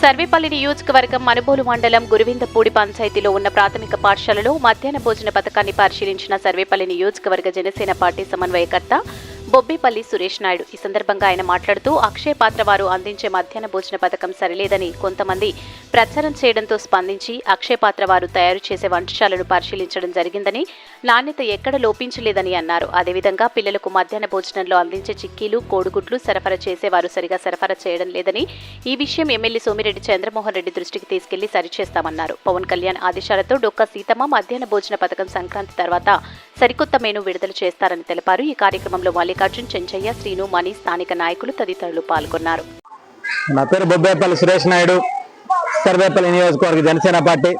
సర్వేపల్లి నియోజకవర్గం మనుబోలు మండలం గురువిందపూడి పంచాయతీలో ఉన్న ప్రాథమిక పాఠశాలలో మధ్యాహ్న భోజన పథకాన్ని పరిశీలించిన సర్వేపల్లి నియోజకవర్గ జనసేన పార్టీ సమన్వయకర్త బొబ్బిపల్లి సురేష్ నాయుడు. ఈ సందర్భంగా ఆయన మాట్లాడుతూ అక్షయ పాత్ర వారు అందించే మధ్యాహ్న భోజన పథకం సరిలేదని కొంతమంది ప్రచారం చేయడంతో స్పందించి అక్షయ పాత్ర వారు తయారు చేసే వంటశాలను పరిశీలించడం జరిగిందని నాణ్యత ఎక్కడ లోపించలేదని అన్నారు. అదేవిధంగా పిల్లలకు మధ్యాహ్న భోజనంలో అందించే చిక్కీలు కోడిగుడ్లు సరఫరా చేసేవారు సరిగా సరఫరా చేయడం లేదని ఈ విషయం ఎమ్మెల్యే సోమిరెడ్డి చంద్రమోహన్ రెడ్డి దృష్టికి తీసుకెళ్ళి సరిచేస్తామన్నారు. పవన్ కళ్యాణ్ ఆదేశాలతో డొక్క సీతమ్మ మధ్యాహ్న భోజన పథకం సంక్రాంతి తర్వాత సరికొత్త మెను విడుదల చేస్తారని తెలిపారు. ఈ కార్యక్రమంలో మల్లికార్జున్ చెంచయ్య శ్రీను మణి స్థానిక నాయకులు తదితరులు పాల్గొన్నారు. నా పేరు బొబ్బేపల్లి సురేష్ నాయుడు. సర్వేపల్లి నియోజకవర్గ జనసేన పార్టీ.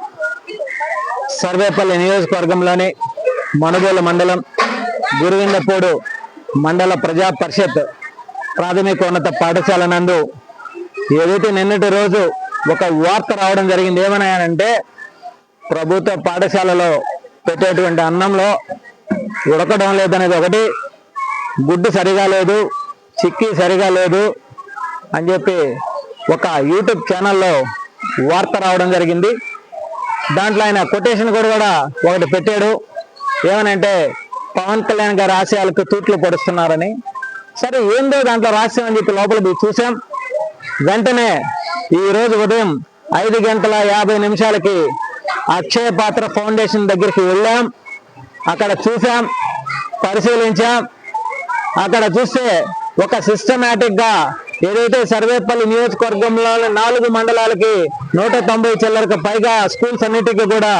సర్వేపల్లి నియోజకవర్గంలోని మనుగోలు మండలం గురువిందపూడు మండల ప్రజా పరిషత్ ప్రాథమికోన్నత పాఠశాల నందు ఏదైతే నిన్నటి రోజు ఒక వార్త రావడం జరిగింది. ఏమన్నాయనంటే ప్రభుత్వ పాఠశాలలో పెట్టేటువంటి అన్నంలో ఉడకడం లేదనేది ఒకటి. గుడ్డు సరిగా లేదు చిక్కి సరిగా లేదు అని చెప్పి ఒక యూట్యూబ్ ఛానల్లో వార్త రావడం జరిగింది. దాంట్లో ఆయన కొటేషన్ కూడా కూడా ఒకటి పెట్టాడు. ఏమనంటే పవన్ కళ్యాణ్ గారి ఆశయాలకు తూట్లు పొడుస్తున్నారని. సరే ఏందో దాంట్లో రహస్యం అని చెప్పి లోపల చూసాం వెంటనే ఈ రోజు ఉదయం ఐదు గంటల యాభై నిమిషాలకి అక్షయ పాత్ర ఫౌండేషన్ దగ్గరికి వెళ్ళాం. అక్కడ చూసాం పరిశీలించాం. అక్కడ చూస్తే ఒక సిస్టమేటిక్గా ఏదైతే సర్వేపల్లి నియోజకవర్గంలో నాలుగు మండలాలకి నూట తొంభై చిల్లరకు పైగా స్కూల్స్ అన్నిటికీ కూడా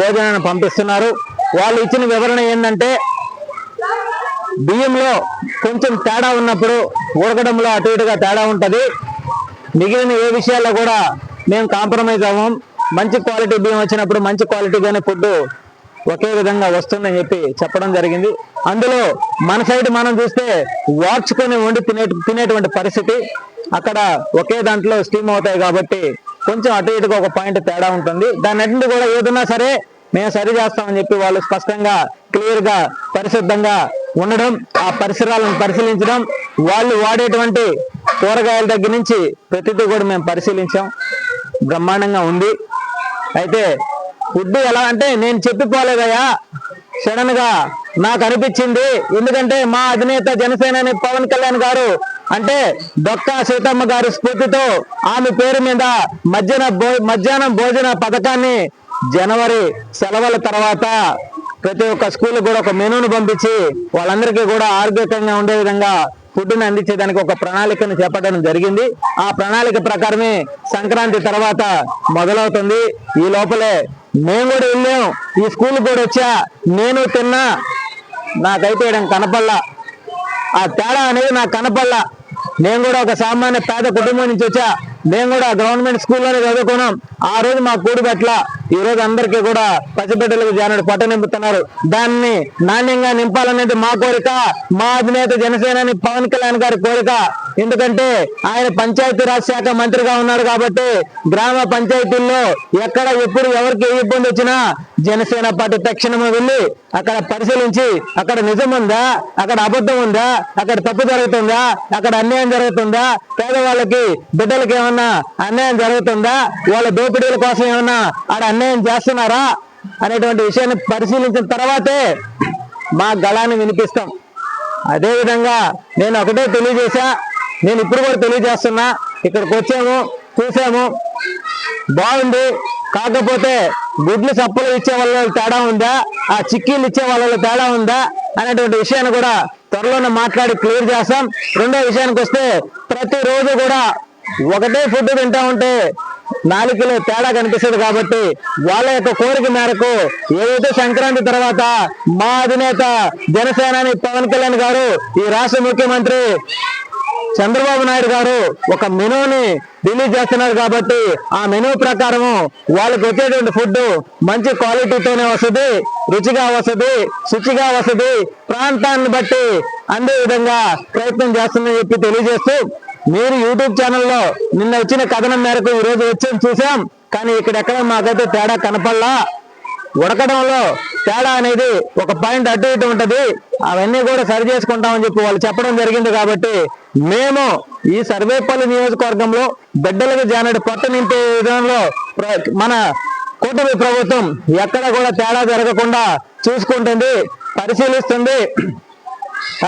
భోజనాన్ని పంపిస్తున్నారు. వాళ్ళు ఇచ్చిన వివరణ ఏంటంటే బియ్యంలో కొంచెం తేడా ఉన్నప్పుడు ఉడకడంలో అటు ఇటుగా తేడా ఉంటుంది. మిగిలిన ఏ విషయాల్లో కూడా మేము కాంప్రమైజ్ అవ్వం. మంచి క్వాలిటీ బియ్యం వచ్చినప్పుడు మంచి క్వాలిటీగానే ఫుడ్ ఒకే విధంగా వస్తుందని చెప్పి చెప్పడం జరిగింది. అందులో మన సైడ్ మనం చూస్తే వార్చుకొని వండి తినే తినేటువంటి పరిస్థితి. అక్కడ ఒకే దాంట్లో స్టీమ్ అవుతాయి కాబట్టి కొంచెం అటు ఇటుగా ఒక పాయింట్ తేడా ఉంటుంది. దాని కూడా ఏదన్నా సరే మేము సరి చేస్తామని చెప్పి వాళ్ళు స్పష్టంగా క్లియర్గా పరిశుద్ధంగా ఉండడం ఆ పరిసరాలను పరిశీలించడం వాళ్ళు వాడేటువంటి కూరగాయల దగ్గర నుంచి ప్రతిదీ కూడా మేము పరిశీలించాం. బ్రహ్మాండంగా ఉంది. అయితే ఉడ్డు ఎలా అంటే నేను చెప్పిపోలేదయ్యా సడన్గా నాకు అనిపించింది. ఎందుకంటే మా అధినేత జనసేనాని పవన్ కళ్యాణ్ గారు అంటే డొక్కా సీతమ్మ గారి స్ఫూర్తితో ఆమె పేరు మీద మధ్యాహ్న మధ్యాహ్నం భోజన పథకాన్ని జనవరి సెలవుల తర్వాత ప్రతి ఒక్క స్కూల్ కూడా ఒక మెనూను పంపించి వాళ్ళందరికీ కూడా ఆరోగ్యకరంగా ఉండే విధంగా ఫుడ్ను అందించేదానికి ఒక ప్రణాళికను చేపట్టడం జరిగింది. ఆ ప్రణాళిక ప్రకారమే సంక్రాంతి తర్వాత మొదలవుతుంది. ఈ లోపలే మేము కూడా వెళ్ళాం. ఈ స్కూల్ కూడా వచ్చా. నేను తిన్నా. నాకైతే ఈడ ఆ తేడా అనేది నాకు కనపడలా. నేను కూడా ఒక సామాన్య పేద కుటుంబం నుంచి వచ్చా. మేము కూడా గవర్నమెంట్ స్కూల్లోనే చదువుకున్నాం. ఆ రోజు మా కూడి పెట్టలా. ఈ రోజు అందరికీ కూడా పసిబిడ్డలకు జానుడు పట్ట నింపుతున్నారు. దాన్ని నాణ్యంగా నింపాలనేది మా కోరిక. మా అధినేత జనసేనాని పవన్ కళ్యాణ్ గారి కోరిక. ఎందుకంటే ఆయన పంచాయతీరాజ్ శాఖ మంత్రిగా ఉన్నారు కాబట్టి గ్రామ పంచాయతీల్లో ఎక్కడ ఎప్పుడు ఎవరికి ఏ ఇబ్బంది వచ్చినా జనసేన పార్టీ తక్షణమే వెళ్ళి అక్కడ పరిశీలించి అక్కడ నిజం ఉందా అక్కడ అబద్ధం ఉందా అక్కడ తప్పు జరుగుతుందా అక్కడ అన్యాయం జరుగుతుందా పేదవాళ్ళకి బిడ్డలకి ఏమన్నా అన్యాయం జరుగుతుందా వాళ్ళ దోపిడీల కోసం ఏమన్నా ఆడ అన్యాయం చేస్తున్నారా అనేటువంటి విషయాన్ని పరిశీలించిన తర్వాతే మా గళాన్ని వినిపిస్తాం. అదేవిధంగా నేను ఒకటే తెలియజేశా నేను ఇప్పుడు కూడా తెలియజేస్తున్నా ఇక్కడికి వచ్చాము చూసాము. బాగుంది. కాకపోతే గుడ్లు సప్పులు ఇచ్చే వాళ్ళ తేడా ఉందా? ఆ చిక్కీలు ఇచ్చే వాళ్ళ తేడా ఉందా? అనేటువంటి విషయాన్ని కూడా త్వరలోనే మాట్లాడి క్లియర్ చేస్తాం. రెండో విషయానికి వస్తే ప్రతిరోజు కూడా ఒకటే ఫుడ్ తింటా ఉంటే నాలుగులో తేడా కనిపిస్తుంది కాబట్టి వాళ్ళ యొక్క కోరిక మేరకు ఏదైతే సంక్రాంతి తర్వాత మా అధినేత జనసేనాని పవన్ కళ్యాణ్ గారు ఈ రాష్ట్ర ముఖ్యమంత్రి చంద్రబాబు నాయుడు గారు ఒక మెనూని రిలీజ్ చేస్తున్నారు కాబట్టి ఆ మెనూ ప్రకారము వాళ్ళకి వచ్చేటువంటి ఫుడ్ మంచి క్వాలిటీతోనే వస్తుంది రుచిగా వస్తుంది శుచిగా వస్తుంది ప్రాంతాన్ని బట్టి అందే విధంగా ప్రయత్నం చేస్తుందని చెప్పి తెలియజేస్తూ మీరు యూట్యూబ్ ఛానల్లో నిన్న వచ్చిన కథనం మేరకు ఈ రోజు వచ్చి చూసాం. కానీ ఇక్కడెక్కడ మాకైతే తేడా కనపడలా. ఉడకడంలో తేడా అనేది ఒక పాయింట్ అటు ఇటు ఉంటుంది. అవన్నీ కూడా సరి చేసుకుంటామని చెప్పి వాళ్ళు చెప్పడం జరిగింది కాబట్టి మేము ఈ సర్వేపల్లి నియోజకవర్గంలో బిడ్డలకు జానడి పొట్ట నింపే విధానంలో మన కూటమి ప్రభుత్వం ఎక్కడ కూడా తేడా జరగకుండా చూసుకుంటుంది పరిశీలిస్తుంది.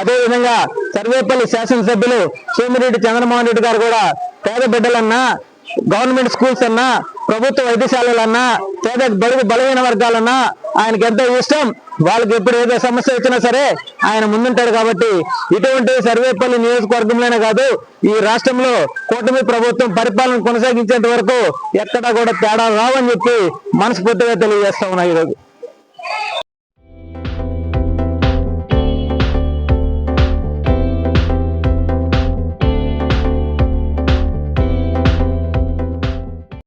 అదేవిధంగా సర్వేపల్లి శాసనసభ్యులు సోమిరెడ్డి చంద్రమోహన్ రెడ్డి గారు కూడా పేద బిడ్డలన్నా గవర్నమెంట్ స్కూల్స్ అన్నా ప్రభుత్వ వైద్యశాలలన్నా పేద బడుగు బలహీన వర్గాలన్నా ఆయనకి ఎంతో ఇష్టం. వాళ్ళకి ఎప్పుడు ఏదో సమస్య వచ్చినా సరే ఆయన ముందుంటాడు కాబట్టి ఇటువంటి సర్వేపల్లి నియోజకవర్గంలోనే కాదు ఈ రాష్ట్రంలో కూటమి ప్రభుత్వం పరిపాలన కొనసాగించేంత వరకు ఎక్కడా కూడా తేడా రావని చెప్పి మనస్ఫూర్తిగా తెలియజేస్తా ఉన్నా ఈరోజు.